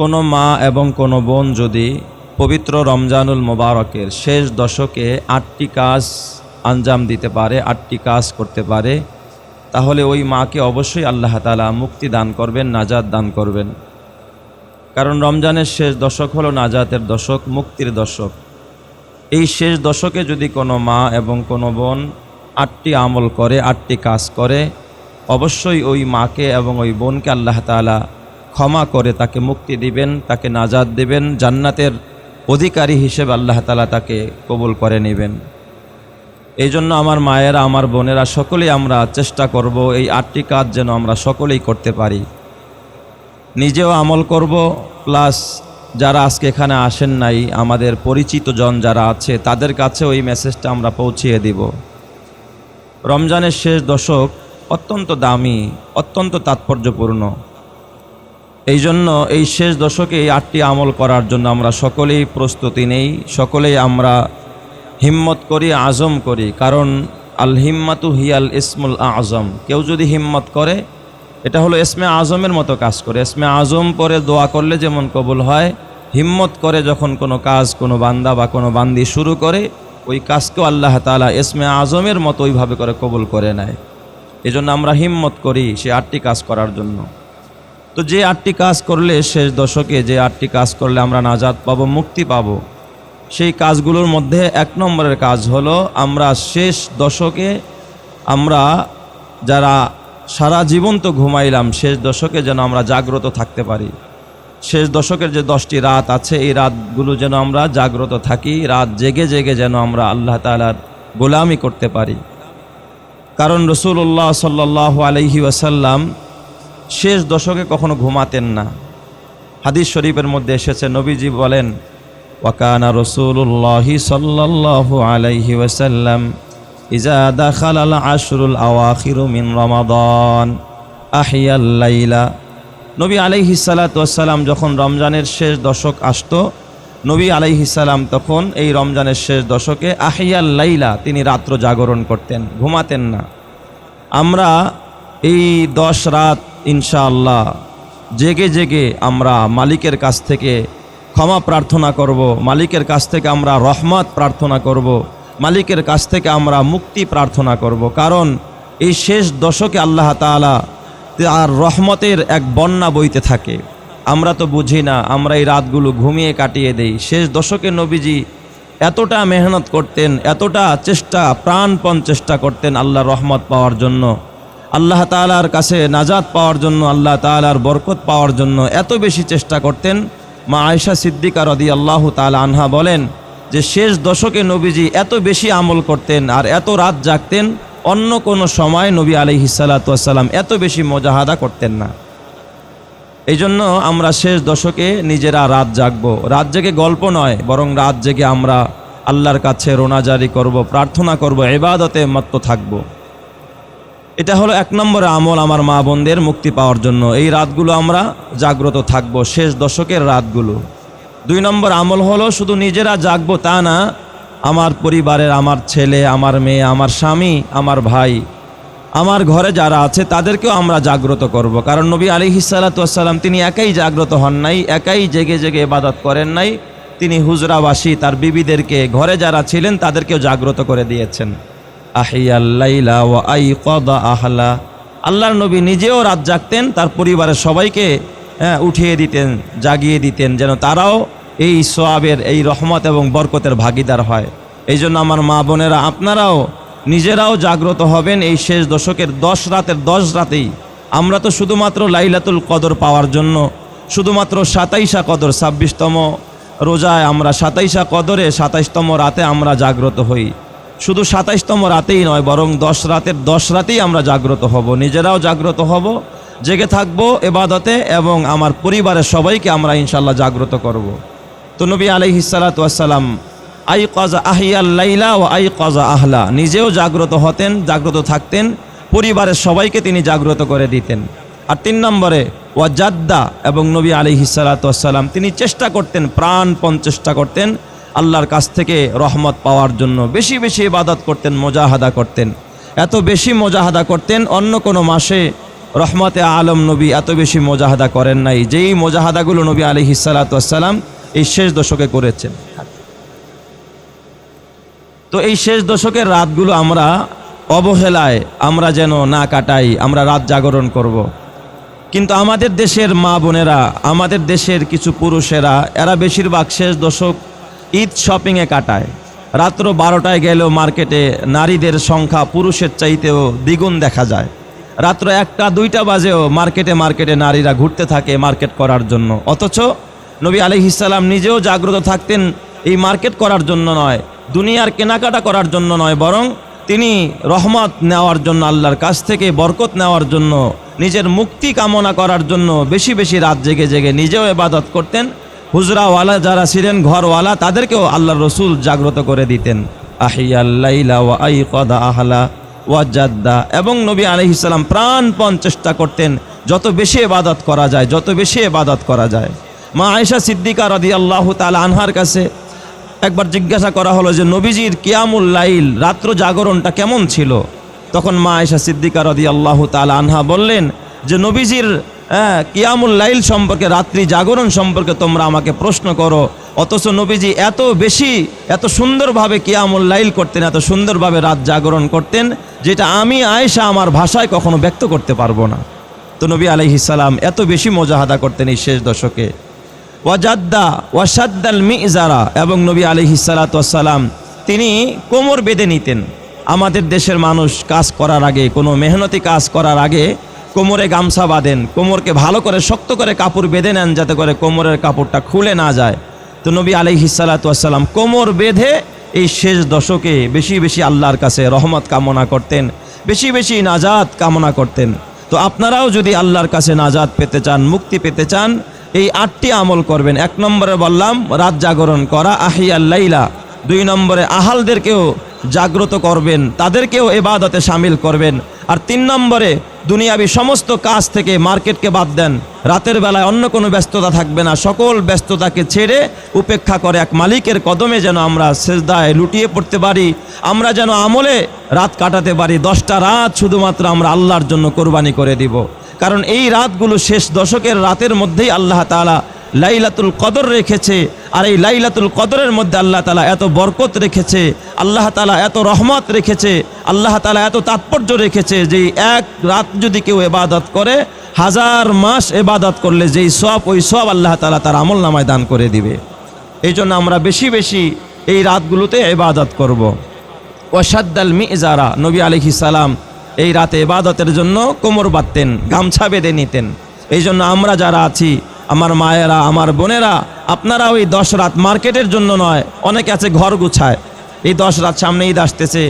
কোনো মা এবং কোনো বোন যদি পবিত্র রমজানুল মোবারকের শেষ দশকে আটটি কাজ আঞ্জাম দিতে পারে, আটটি কাজ করতে পারে, তাহলে ওই মাকে অবশ্যই আল্লাহ তালা মুক্তি দান করবেন, নাজাত দান করবেন। কারণ রমজানের শেষ দশক হলো নাজাতের দশক, মুক্তির দশক। এই শেষ দশকে যদি কোনো মা এবং কোনো বোন আটটি আমল করে, আটটি কাজ করে, অবশ্যই ওই মাকে এবং ওই বোনকে আল্লাহ তালা ক্ষমা করে তাকে মুক্তি দিবেন, তাকে নাজাদ দিবেন, জান্নাতের অধিকারী হিসেবে আল্লাহ তালা তাকে কবুল করে নেবেন। এই জন্য আমার মায়েরা, আমার বোনেরা, সকলেই আমরা চেষ্টা করব এই আটটি কাজ যেন আমরা সকলেই করতে পারি। নিজেও আমল করব, প্লাস যারা আজকে এখানে আসেন নাই, আমাদের পরিচিত জন যারা আছে, তাদের কাছে ওই মেসেজটা আমরা পৌঁছিয়ে দিব। রমজানের শেষ দশক অত্যন্ত দামি, অত্যন্ত তাৎপর্যপূর্ণ। এই জন্য এই শেষ দশকে এই আটটি আমল করার জন্য আমরা সকলেই প্রস্তুতি নেই, সকলেই আমরা হিম্মত করি, আজম করি। কারণ আল হিম্মাতু হিয়াল ইসমুল আজম। কেউ যদি হিম্মত করে, এটা হলো এসমে আজমের মতো কাজ করে। এসমে আজম পরে দোয়া করলে যেমন কবুল হয়, হিম্মত করে যখন কোনো কাজ কোনো বান্দা বা কোনো বান্দি শুরু করে, ওই কাজকেও আল্লাহ তালা এসমে আজমের মতো ওইভাবে করে কবুল করে নেয়। এই জন্য আমরা হিম্মত করি সে আটটি কাজ করার জন্য। তো যে আটটি কাজ করলে শেষ দশকে যে আটটি কাজ করলে আমরা নাজাদ পাবো, মুক্তি পাবো, সেই কাজগুলোর মধ্যে এক নম্বরের কাজ হলো আমরা শেষ দশকে আমরা যারা সারা জীবন তো ঘুমাইলাম, শেষ দশকে যেন আমরা জাগ্রত থাকতে পারি। শেষ দশকের যে দশটি রাত আছে, এই রাতগুলো যেন আমরা জাগ্রত থাকি, রাত জেগে জেগে যেন আমরা আল্লাহ তালার গোলামি করতে পারি। কারণ রসুল্লাহ সাল্লাহ আলহি ওয়াসাল্লাম শেষ দশকে কখনো ঘুমাতেন না। হাদিস শরীফের মধ্যে এসেছে, নবীজি বলেন, ওয়াকানা রসুল্লাহি সাল্লাল্লাহু আলাইহি ওয়াসাল্লাম ইজা দাখালাল আশরুল আওয়াখিরু মিন রমাদান আহিয়াল লাইলা। নবী আলাইহি সালাম যখন রমজানের শেষ দশক আসতো, নবী আলাইহি সালাম তখন এই রমজানের শেষ দশকে আহিয়াল লাইলা তিনি রাত্র জাগরণ করতেন, ঘুমাতেন না। আমরা এই দশ রাত, ইনশাআল্লাহ, জেগে জেগে আমরা মালিকের কাছ থেকে ক্ষমা প্রার্থনা করব, মালিকের কাছ থেকে আমরা রহমত প্রার্থনা করব, মালিকের কাছ থেকে আমরা মুক্তি প্রার্থনা করব। কারণ এই শেষ দশকে আল্লাহ তাআলা আর রহমতের এক বন্যা বইতে থাকে। আমরা তো বুঝি না, আমরা এই রাতগুলো ঘুমিয়ে কাটিয়ে দেই। শেষ দশকে নবীজি এতটা মেহনত করতেন, এতটা চেষ্টা, প্রাণপণ চেষ্টা করতেন আল্লাহ রহমত পাওয়ার জন্য। আল্লাহ তালার কাছে নাজাদ পাওয়ার জন্য, আল্লাহ তালার বরকত পাওয়ার জন্য এত বেশি চেষ্টা করতেন। মা আয়সা সিদ্দিকা রদি আল্লাহ তালা আনহা বলেন যে, শেষ দশকে নবীজি এত বেশি আমল করতেন আর এত রাত জাগতেন, অন্য কোনো সময় নবী আলি হিসালাতাম এত বেশি মজাহাদা করতেন না। এই জন্য আমরা শেষ দশকে নিজেরা রাত জাগবো। রাত জেগে গল্প নয়, বরং রাত জেগে আমরা আল্লাহর কাছে রোনাজারি করব, প্রার্থনা করব এবাদতে মত্ত থাকব। এটা হলো এক নম্বরে আমল আমার মা বোনদের মুক্তি পাওয়ার জন্য। এই রাতগুলো আমরা জাগ্রত থাকব, শেষ দশকের রাতগুলো। দুই নম্বর আমল হলো শুধু নিজেরা জাগবো তা না, আমার পরিবারের, আমার ছেলে, আমার মেয়ে, আমার স্বামী, আমার ভাই, আমার ঘরে যারা আছে তাদেরকেও আমরা জাগ্রত করব। কারণ নবী আলী হিসালাতাম তিনি একাই জাগ্রত হন নাই, একাই জেগে জেগে ইবাদত করেন নাই। তিনি হুজরাবাসী, তার বিবিদেরকে, ঘরে যারা ছিলেন তাদেরকেও জাগ্রত করে দিয়েছেন। আহিয়াল্লাইলা আই আহলা। আল্লাহর নবী নিজেও রাত জাগতেন, তার পরিবারের সবাইকে হ্যাঁ উঠিয়ে দিতেন, জাগিয়ে দিতেন, যেন তারাও এই সোয়াবের, এই রহমত এবং বরকতের ভাগিদার হয়। এই জন্য আমার মা বোনেরা, আপনারাও নিজেরাও জাগ্রত হবেন এই শেষ দশকের দশ রাতের দশ রাতেই। আমরা তো শুধুমাত্র লাইলাতুল কদর পাওয়ার জন্য, শুধুমাত্র সাতাইশা কদর, ছাব্বিশতম রোজায় আমরা সাতাইশা কদরে সাতাইশতম রাতে আমরা জাগ্রত হই। শুধু সাতাইশতম রাতেই নয়, বরং দশ রাতের, দশ রাতেই আমরা জাগ্রত হব নিজেরাও জাগ্রত হব, জেগে থাকব এবাদতে এবং আমার পরিবারের সবাইকে আমরা ইনশাল্লাহ জাগ্রত করব। তো নবী আলাইহিসালাতাম আই কজা আহিয়াল্লাইলা ও আই কজা আহলা, নিজেও জাগ্রত হতেন, জাগ্রত থাকতেন, পরিবারের সবাইকে তিনি জাগ্রত করে দিতেন আর তিন নম্বরে ওয়াজাদ্দা এবং নবী আলী হিসালাতাম তিনি চেষ্টা করতেন, প্রাণপণ চেষ্টা করতেন আল্লাহর কাছ থেকে রহমত পাওয়ার জন্য বেশি বেশি ইবাদত করতেন, মোজাহাদা করতেন এত বেশি মোজাহাদা করতেন, অন্য কোনো মাসে রহমতে আলম নবী এত বেশি মোজাহাদা করেন নাই, যেই মোজাহাদাগুলো নবী আলি হিসালাতাম এই শেষ দশকে করেছেন তো এই শেষ দশকের রাতগুলো আমরা অবহেলায়, আমরা যেন না কাটাই, আমরা রাত জাগরণ করব। কিন্তু আমাদের দেশের মা বোনেরা, আমাদের দেশের কিছু পুরুষেরা, এরা বেশিরভাগ শেষ দশক ঈদ শপিংয়ে কাটায়। রাত্র বারোটায় গেলেও মার্কেটে নারীদের সংখ্যা পুরুষের চাইতেও দ্বিগুণ দেখা যায়। রাত্র একটা, দুইটা বাজেও মার্কেটে মার্কেটে নারীরা ঘুরতে থাকে মার্কেট করার জন্য। অথচ নবী আলিহিসাল্লাম নিজেও জাগ্রত থাকতেন এই মার্কেট করার জন্য নয়, দুনিয়ার কেনাকাটা করার জন্য নয়, বরং তিনি রহমত নেওয়ার জন্য, আল্লাহর কাছ থেকে বরকত নেওয়ার জন্য, নিজের মুক্তি কামনা করার জন্য বেশি বেশি রাত জেগে জেগে নিজেও এবাদত করতেন। হুজরাওয়ালা যারা ছিলেন, ঘরওয়ালা, তাদেরকেও আল্লাহ রসুল জাগ্রত করে দিতেন। কদা আহলা ওয়াজাদ্দা এবং নবী আলহিসাল্লাম প্রাণপণ চেষ্টা করতেন, যত বেশি এবাদত করা যায়, যত বেশি এবাদত করা যায়। মা আয়েশা সিদ্দিকা রদি আল্লাহ তালা আনহার কাছে একবার জিজ্ঞাসা করা হলো যে, নবীজির কিয়ামুল লাইল, রাত্র জাগরণটা কেমন ছিল? তখন মা আয়েশা সিদ্দিকা রদি আল্লাহ তালা আনহা বললেন যে, নবীজির হ্যাঁ, কিয়ামুল লাইল সম্পর্কে রাত্রি জাগরণ সম্পর্কে তোমরা আমাকে প্রশ্ন করো। অথচ নবীজি এত বেশি এত সুন্দরভাবে কিয়ামুল লাইল করতেন এত সুন্দরভাবে রাত জাগরণ করতেন যেটা আমি আয়েশা আমার ভাষায় কখনো ব্যক্ত করতে পারব না। তো নবী আলহিসাল্লাম এত বেশি মোজাহাদা করতেন এই শেষ দশকে। ওয়াজাদ্দা ওয়াসাদ্দাল মিজারা এবং নবী আলহিসাল্লাম তিনি কোমর বেঁধে নিতেন। আমাদের দেশের মানুষ কাজ করার আগে কোনো মেহনতি কাজ করার আগে কোমরে গামছা বাঁধেন, কোমরকে ভালো করে শক্ত করে কাপড় বেঁধে নেন যাতে করে কোমরের কাপড়টা খুলে না যায়। তো নবী আলহিসাল্লাম কোমর বেঁধে এই শেষ দশকে বেশি বেশি আল্লাহর কাছে রহমত কামনা করতেন, বেশি বেশি নাজাত কামনা করতেন। তো আপনারাও যদি আল্লাহর কাছে নাজাত পেতে চান, মুক্তি পেতে চান, এই আটটি আমল করবেন। এক নম্বরে বললাম, রাত জাগরণ করা আহিয়াল্লাইলা দুই নম্বরে আহালদেরকেও জাগ্রত করবেন, তাদেরকেও এবাদতে সামিল করবেন। আর তিন নম্বরে দুনিয়াবি সমস্ত কাজ থেকে মার্কেটকে বাদ দেন। রাতের বেলায় অন্য কোনো ব্যস্ততা থাকবে না। সকল ব্যস্ততাকে ছেড়ে উপেক্ষা করে এক মালিকের কদমে যেন আমরা সেজদায় লুটিয়ে পড়তে পারি। আমরা যেন আমলে রাত কাটাতে পারি। দশটা রাত শুধুমাত্র আমরা আল্লাহর জন্য কোরবানি করে দিব। কারণ এই রাতগুলো শেষ দশকের রাতের মধ্যেই আল্লাহ তাআলা লাইলাতুল কদর রেখেছে। আর এই লাইলাতুল কদরের মধ্যে আল্লাহ তালা এত বরকত রেখেছে, আল্লাহ তালা এত রহমত রেখেছে, আল্লাহ তালা এত তাৎপর্য রেখেছে যে এক রাত যদি কেউ এবাদত করে, হাজার মাস এবাদত করলে যেই সব ওই সব আল্লাহ তালা তার আমল নামায় দান করে দিবে। এই জন্য আমরা বেশি বেশি এই রাতগুলোতে এবাদত করব। ওয়াসাদ্দাল মিজারা, নবী আলিহি সালাম এই রাতে এবাদতের জন্য কোমর বাঁধতেন, গামছা বেঁধে নিতেন। এই জন্য আমরা যারা আছি আমার মায়েরা, আমার বোনেরা, আপনারা ওই দশ রাত মার্কেটের জন্য নয়, অনেকে আছে ঘর গুছায়। এই দশ রাত সামনে ঈদ আসতেছে,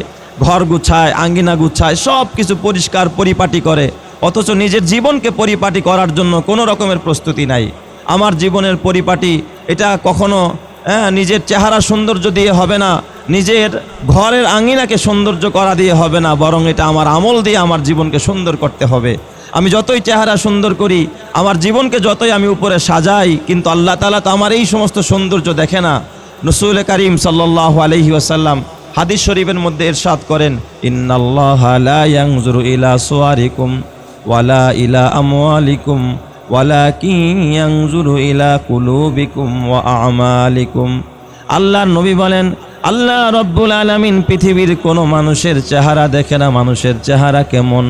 ঘর গুছায়, আঙ্গিনা গুছায় সব কিছু পরিষ্কার, পরিপাটি করে। অথচ নিজের জীবনকে পরিপাটি করার জন্য কোনো রকমের প্রস্তুতি নাই। আমার জীবনের পরিপাটি, এটা কখনো হ্যাঁ নিজের চেহারা সৌন্দর্য দিয়ে হবে না, নিজের ঘরের আঙ্গিনাকে সৌন্দর্য করা দিয়ে হবে না, বরং এটা আমার আমল দিয়ে আমার জীবনকে সুন্দর করতে হবে। আমি যতই চেহারা সুন্দর করি, আমার জীবনকে যতই আমি উপরে সাজাই, কিন্তু আল্লাহ তালা তো আমার এই সমস্ত সৌন্দর্য দেখে না। নসুল করিম সাল্লাহ আলহি আসাল্লাম হাদিস শরীফের মধ্যে ইরশাদ করেন ইলা সুয়ারিকুম ওয়ালা ইলা ইয়ানজুরু ইলা কুলুবিকুম ওয়া আল্লাহর নবী বলেন, আল্লাহ রব্বুল আলামিন পৃথিবীর কোনো মানুষের চেহারা দেখে না, মানুষের চেহারা কেমন?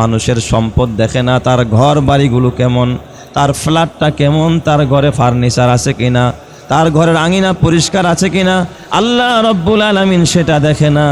মানুষের সম্পদ দেখে না, তার ঘর বাড়িগুলো কেমন, তার ফ্ল্যাটটা কেমন, তার ঘরে ফার্নিচার আছে কি না তার ঘরের আঙিনা পরিষ্কার আছে কি না আল্লাহ রব্বুল আলমিন সেটা দেখে না।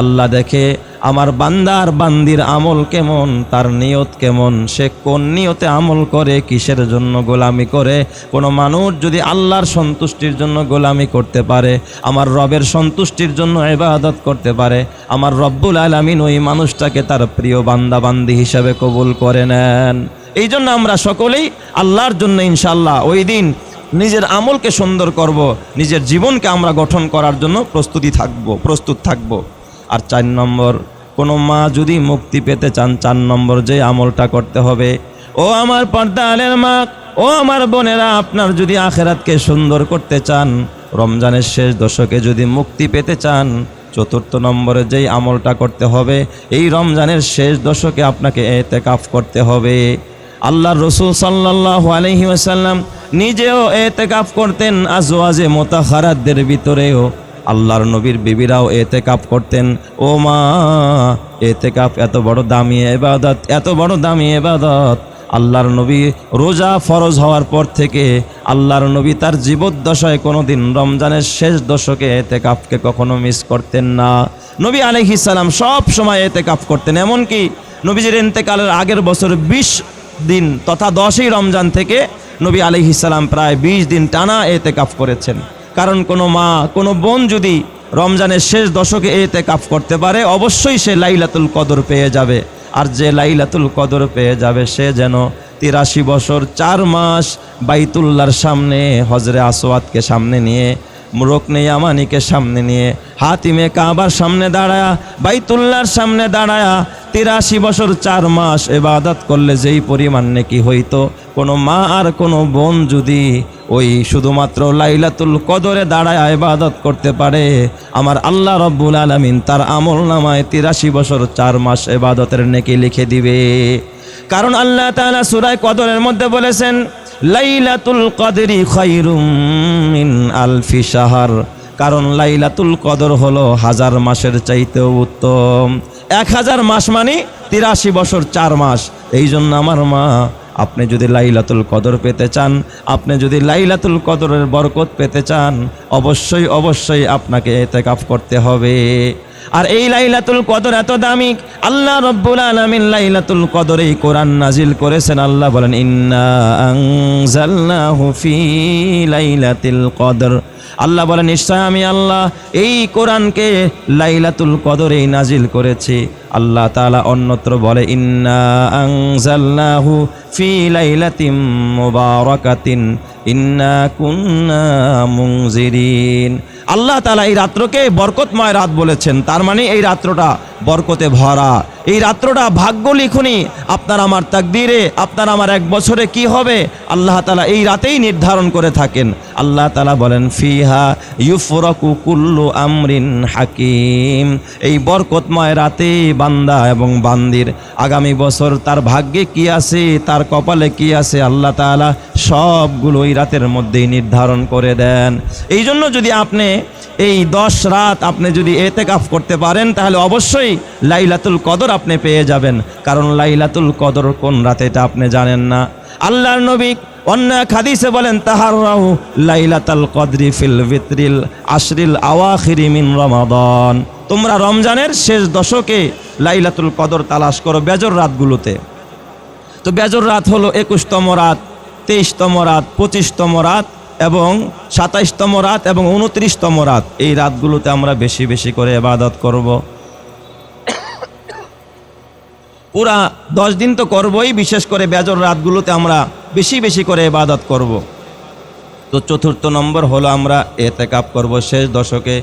আল্লাহ দেখে আমার বান্দার বান্দির আমল কেমন? তার নিয়ত কেমন? সে কোন নিয়তে আমল করে? কিসের জন্য গোলামি করে? কোনো মানুষ যদি আল্লাহর সন্তুষ্টির জন্য গোলামি করতে পারে, আমার রবের সন্তুষ্টির জন্য ইবাদত করতে পারে, আমার রব্বুল আলামিন ওই মানুষটাকে তার প্রিয় বান্দা বান্দি হিসাবে কবুল করে নেন। এই জন্য আমরা সকলেই আল্লাহর জন্য ইনশাল্লাহ ওই দিন নিজের আমলকে সুন্দর করব, নিজের জীবনকে আমরা গঠন করার জন্য প্রস্তুতি থাকব, প্রস্তুত থাকব। আর চার নম্বর, কোনো মা যদি মুক্তি পেতে চান, চার নম্বর যে আমলটা করতে হবে। ও আমার পর্দা আলের মা, ও আমার বোনেরা, আপনার যদি আখেরাতকে সুন্দর করতে চান, রমজানের শেষ দশকে যদি মুক্তি পেতে চান, চতুর্থ নম্বরে যেই আমলটা করতে হবে, এই রমজানের শেষ দশকে আপনাকে এতে কাফ করতে হবে। আল্লাহর রসুল সাল্লাহ আলহি আসাল্লাম নিজেও এতে কাফ করতেন আজওয়াজে মোতাহারাদের ভিতরেও। আল্লাহর নবীর বিবিরাও এতে কাপ করতেন। ও মা এতে কাপ এত বড় দামি এবাদত, এত বড় দামি এবাদত। আল্লাহর নবী রোজা ফরজ হওয়ার পর থেকে আল্লাহর নবী তার জীবদ্দশায় কোনো দিন রমজানের শেষ দশকে এতে কাপকে কখনো মিস করতেন না। নবী আলহিস সালাম সব সময় এতে কাপ করতেন, এমনকি নবীজির ইন্তেকালের আগের বছর বিশ দিন তথা দশই রমজান থেকে নবী আলহিস সালাম প্রায় বিশ দিন টানা এতে কাপ করেছেন। কারণ কোনো মা, কোনো বোন যদি রমজানের শেষ দশকে এতে কাপ করতে পারে, অবশ্যই সে লাইলাতুল কদর পেয়ে যাবে। আর যে লাইলাতুল কদর পেয়ে যাবে, সে যেন তিরাশি বছর, চার মাস বাইতুল্লার সামনে হজরে আসওয়াতকে সামনে নিয়ে, রোকনে ইয়ামানিকে সামনে নিয়ে, হাতিমে কাবার সামনে দাঁড়ায়া, বাইতুল্লার সামনে দাঁড়ায়া, তিরাশি বছর, চার মাস এবাদত করলে যেই পরিমাণ নাকি হইতো কোনো মা আর কোনো বোন যদি ওই শুধুমাত্র লাইলাতুল কদরে দাঁড়ায় ইবাদত করতে পারে, আমার আল্লাহ রব্বুল আলমিন তার আমল নামায় তিরাশি বছর চার মাস এবাদতের নেকি লিখে দিবে। কারণ আল্লাহ তাআলা সূরায় কদরের মধ্যে বলেছেন, লাইলাতুল কদরি মিন আলফি শাহর। কারণ লাইলাতুল কদর হলো হাজার মাসের চাইতেও উত্তম। এক হাজার মাস মানে তিরাশি বছর চার মাস। এই জন্য আমার মা আপনি যদি লাইলাতুল কদর পেতে চান, আপনি যদি লাইলাতুল কদরের বরকত পেতে চান, অবশ্যই অবশ্যই আপনাকে এতেকাফ করতে হবে। আর এই লাইলাতুল কদর এত দামি, আল্লাহ রব্বুল আলামিন লাইলাতুল কদর এই কোরআন নাজিল করেছেন। আল্লাহ বলেন, ইন্না আনজালনাহু ফি লাইলাতিল কদর। আল্লাহ বলে, নিশ্চয় আমি আল্লাহ এই কোরআনকে লাইলাতুল কদরে নাজিল করেছি। আল্লাহ তালা অন্যত্র বলে, ইন্না আনজালনাহু ফি লাইলাতিম মুবারাকাতিন, ইন্না কুন্না মুংজিরিন আল্লাহ তালা এই রাত্রকে বরকতময় রাত বলেছেন। তার মানে এই রাত্রটা বরকতে ভরা। এই রাত্রটা ভাগ্য লিখুনি, আপনার আমার তাকদিরে, আপনার আমার এক বছরে কি হবে? আল্লাহ তালা এই রাতেই নির্ধারণ করে থাকেন। আল্লাহ তালা বলেন, ফিহা ইউফরকু কুল্লু আমরিন হাকিম। এই বরকতময় রাতে বান্দা এবং বান্দির, আগামী বছর তার ভাগ্যে কি আছে, তার কপালে কি আছে, আল্লাহ তালা সবগুলো এই রাতের মধ্যেই নির্ধারণ করে দেন। এই জন্য যদি আপনি এই দশ রাত আপনি যদি এতে এতেকাফ করতে পারেন, তাহলে অবশ্যই লাইলাতুল কদর আপনি পেয়ে যাবেন। কারণ লাইলাতুল কদর কোন রাতে এটা আপনি জানেন না। আল্লাহর নবী অন্য খাদিসে বলেন তাহার রাহু লাইলাতাল কদরি ফিল ভিত্রিল আশরিল আওয়াখিরি মিন রমাদান। তোমরা রমজানের শেষ দশকে লাইলাতুল কদর তালাশ করো বেজর রাতগুলোতে। তো বেজর রাত হলো একুশতম রাত, তেইশতম রাত, পঁচিশতম রাত এবং সাতাইশতম রাত এবং উনত্রিশতম রাত। এই রাতগুলোতে আমরা বেশি বেশি করে এবাদত করব। পুরা দশ দিন তো করবই, বিশেষ করে বেজর রাতগুলোতে আমরা বেশি বেশি করে এবাদত করব। তো চতুর্থ নম্বর হলো আমরা এতে কাপ করব শেষ দশকে।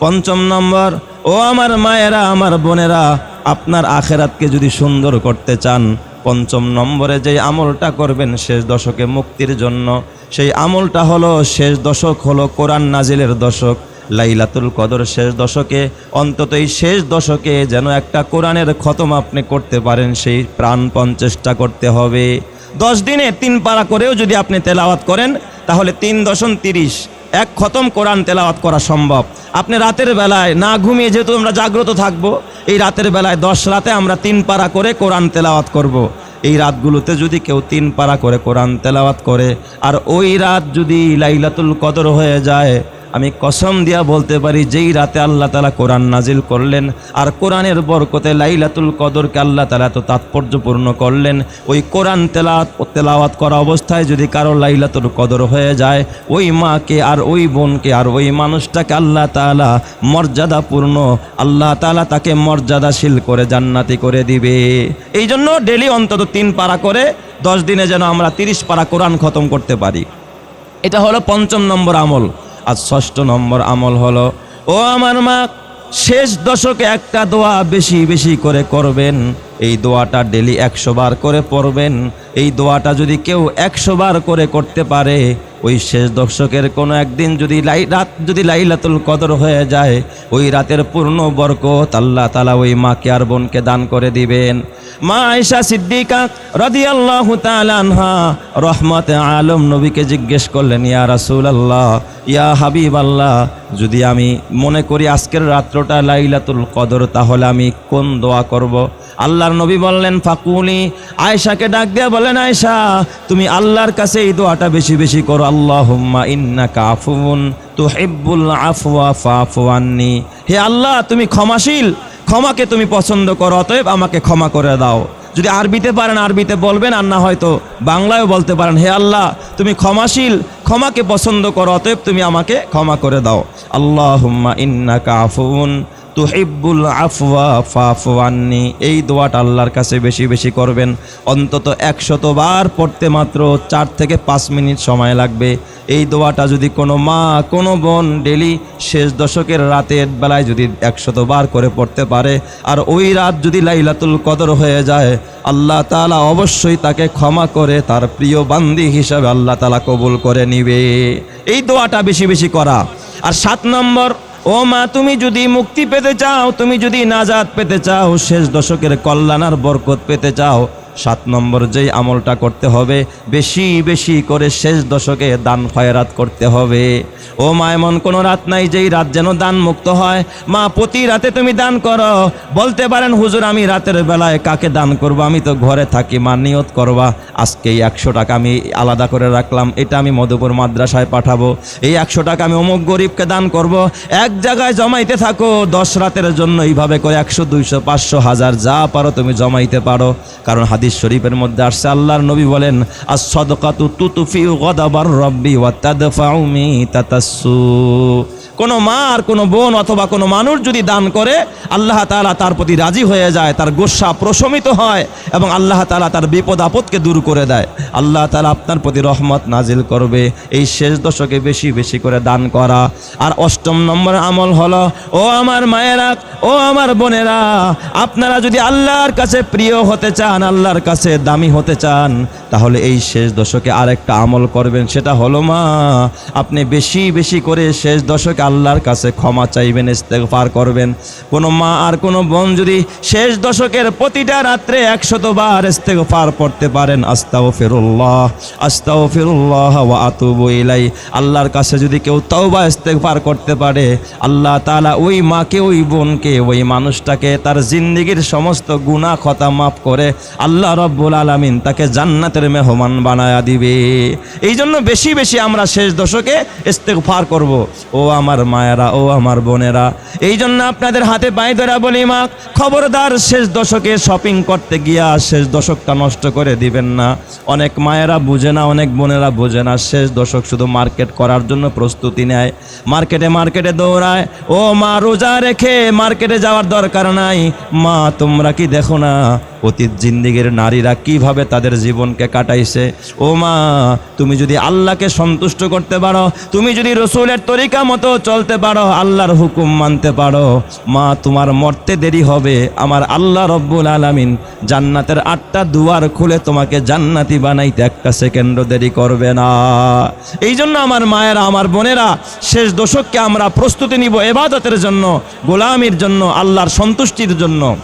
পঞ্চম নম্বর, ও আমার মায়েরা, আমার বোনেরা, আপনার আখেরাতকে যদি সুন্দর করতে চান, পঞ্চম নম্বরে যে আমলটা করবেন শেষ দশকে মুক্তির জন্য সেই আমলটা হলো শেষ দশক হলো কোরআন নাজিলের দশক। লাইলাতুল কদর শেষ দশকে, অন্তত এই শেষ দশকে যেন একটা কোরআনের খতম আপনি করতে পারেন, সেই প্রাণপণ চেষ্টা করতে হবে। দশ দিনে তিন পারা করেও যদি আপনি তেলাওয়াত করেন, তাহলে তিন দশম তিরিশ, এক খতম কোরআন তেলাওয়াত করা সম্ভব। আপনি রাতের বেলায় না ঘুমিয়ে যেহেতু আমরা জাগ্রত থাকব, এই রাতের বেলায় দশ রাতে আমরা তিন পারা করে কোরআন তেলাওয়াত করব। এই রাতগুলোতে যদি কেউ তিন পারা করে কোরআন তেলাওয়াত করে, আর ওই রাত যদি লাইলাতুল কদর হয়ে যায় আমি কসম দিয়া বলতে পারি, যেই রাতে আল্লাহ তালা কোরআন নাজিল করলেন আর কোরআনের বরকতে লাইলাতুল কদরকে আল্লাহ তালা এত তাৎপর্যপূর্ণ করলেন, ওই কোরআন তেলাওয়াত তেলাওয়াত করা অবস্থায় যদি কারও লাইলাতুল কদর হয়ে যায়, ওই মাকে আর ওই বোনকে আর ওই মানুষটাকে আল্লাহ তালা মর্যাদাপূর্ণ, আল্লাহ তালা তাকে মর্যাদাশীল করে জান্নাতি করে দিবে। এই জন্য ডেলি অন্তত তিন পারা করে দশ দিনে যেন আমরা তিরিশ পারা কোরআন খতম করতে পারি। এটা হলো পঞ্চম নম্বর আমল। আর ষষ্ঠ নম্বর আমল হলো, ও আমার মা, শেষ দশকে একটা দোয়া বেশি বেশি করে করবেন। এই দোয়াটা ডেলি একশো বার করে পড়বেন। এই দোয়াটা যদি কেউ একশো বার করে করতে পারে, ওই শেষ দর্শকের কোনো একদিন যদি লাই রাত যদি লাইলাতুল কদর হয়ে যায়, ওই রাতের পূর্ণ বরকত আল্লাহ তালা ওই মাকে আর বোনকে দান করে দিবেন। মা আয়সা সিদ্দিকা রাদিয়াল্লাহু তাআলা আনহা রহমতে আলম নবীকে জিজ্ঞেস করলেন, ইয়া রাসূল আল্লাহ ইয়া হাবিব আল্লাহ যদি আমি মনে করি আজকের রাত্রটা লাইলাতুল কদর, তাহলে আমি কোন দোয়া করব? আল্লাহর নবী বললেন, ফাকুলি। আয়েশাকে ডাক দিয়া বলেন, আয়েশা, তুমি আল্লাহর কাছে এই দোয়াটা বেশি বেশি করো। আল্লাহ আল্লাহুম্মা ইন্নাকা আফুন তুহিব্বুল আফওয়া আন্নি। হে আল্লাহ, তুমি ক্ষমাশীল। ক্ষমাকে তুমি পছন্দ করো, অতএব আমাকে ক্ষমা করে দাও। যদি আরবিতে পারেন, আরবিতে বলবেন, আর না হয়তো বাংলায়ও বলতে পারেন। হে আল্লাহ, তুমি ক্ষমাশীল। ক্ষমাকে পছন্দ করো, অতএব তুমি আমাকে ক্ষমা করে দাও। আল্লাহুম্মা ইন্নাকা আফুন তুহিব্বুল আফওয়া, ফাফু আন্নি। এই দোয়াটা আল্লাহর কাছে বেশি বেশি করবেন। অন্তত একশত বার পড়তে মাত্র চার থেকে পাঁচ মিনিট সময় লাগবে। এই দোয়াটা যদি কোনো মা, কোনো বোন ডেলি শেষ দশকের রাতের বেলায় যদি একশত বার করে পড়তে পারে, আর ওই রাত যদি লাইলাতুল কদর হয়ে যায়, আল্লাহ তালা অবশ্যই তাকে ক্ষমা করে তার প্রিয় বান্দি হিসাবে আল্লাহ তালা কবুল করে নিবে। এই দোয়াটা বেশি বেশি করা। আর সাত নম্বর ও মা, তুমি যদি মুক্তি পেতে চাও, তুমি যদি নাজাদ পেতে চাও, শেষ দশকের কল্যাণ আর বরকত পেতে চাও সাত নম্বর যেই আমলটা করতে হবে, বেশি বেশি করে শেষ দশকে দান খয়রাত করতে হবে। ও মা, এমন কোনো রাত নাই যেই রাত যেন দান মুক্ত হয়। মা, প্রতি রাতে তুমি দান করো। বলতে পারেন, হুজুর, আমি রাতের বেলায় কাকে দান করব? আমি তো ঘরে থাকি, মা, নিয়ত করবা। আজকে এই একশো টাকা আমি আলাদা করে রাখলাম, এটা আমি মধুপুর মাদ্রাসায় পাঠাবো। এই একশো টাকা আমি অমুক গরিবকে দান করব। এক জায়গায় জমাইতে থাকো, দশ রাতের জন্য এইভাবে করে একশো, দুইশো, পাঁচশো, হাজার যা পারো তুমি জমাইতে পারো। কারণ হাদিস শরীফের মধ্যে আসছে, আল্লাহর নবী বলেন আর সদকাতু তুতুফি গদাবার রব্বি ওয়া তাদফাউ মি তাতাসসু। কোনো মা আর কোনো বোন অথবা কোনো মানুষ যদি দান করে, আল্লাহ তালা তার প্রতি রাজি হয়ে যায়, তার গোসা প্রশমিত হয় এবং আল্লাহ তালা তার বিপদ আপদকে দূর করে দেয়। আল্লাহ তালা আপনার প্রতি রহমত নাজিল করবে। এই শেষ দশকে বেশি বেশি করে দান করা। আর অষ্টম নম্বর আমল হলো, ও আমার মায়েরা ও আমার বোনেরা, আপনারা যদি আল্লাহর কাছে প্রিয় হতে চান, আল্লাহর কাছে দামি হতে চান তাহলে এই শেষ দশকে আরেকটা আমল করবেন, সেটা হলো মা, আপনি বেশি বেশি করে শেষ দশকে আল্লাহর কাছে ক্ষমা চাইবেন, ইস্তেগফার করবেন। কোনো মা আর কোনো বোন যদি শেষ দশকের প্রতিটা রাত্রে একশত বার ইস্তেগফার পড়তে পারেন আস্তাও ফিরুল্লাহ আস্তাও ফিরুল্লাহ ওয়া আতুবু ইলাই আল্লাহর কাছে যদি কেউ তওবা, ইস্তেগফার করতে পারে, আল্লাহ তাআলা ওই মাকে, ওই বোনকে, ওই মানুষটাকে তার জিন্দিগির সমস্ত গুনাহ খতা মাফ করে আল্লাহ রব্বুল আলামিন তাকে জান্নাতের মেহমান বানায়া দিবে। এই জন্য বেশি বেশি আমরা শেষ দশকে ইস্তেগফার করব। ও আমার মায়েরা, ও আমার বোনেরা এই জন্য আপনাদের হাতে পায়ে ধরা বলি মা, খবরদার শেষ দশকে শপিং করতে গিয়া শেষ দশকটা নষ্ট করে দিবেন না। অনেক মায়েরা বুঝে না, অনেক বোনেরা বোঝে না, শেষ দশক শুধু মার্কেট করার জন্য প্রস্তুতি নেয়। মার্কেটে মার্কেটে দৌড়ায়, ও মা, রোজা রেখে মার্কেটে যাওয়ার দরকার নাই। মা, তোমরা কি দেখো না অতীত জিন্দিগির নারীরা কীভাবে তাদের জীবনকে কাটাইছে? ও মা, তুমি যদি আল্লাহকে সন্তুষ্ট করতে পারো, তুমি যদি রসুলের তরিকা মতো চলতে পারো, আল্লাহর হুকুম মানতে পারো। মা, তোমার মরতে দেরি হবে। আমার আল্লাহ রব্বুল আলামিন জান্নাতের আটটা দুয়ার খুলে তোমাকে জান্নাতি বানাইতে একটা সেকেন্ডও দেরি করবে না। এই জন্য আমার মায়েরা, আমার বোনেরা, শেষ দশককে আমরা প্রস্তুতি নিব এবাদতের জন্য, গোলামির জন্য, আল্লাহর সন্তুষ্টির জন্য।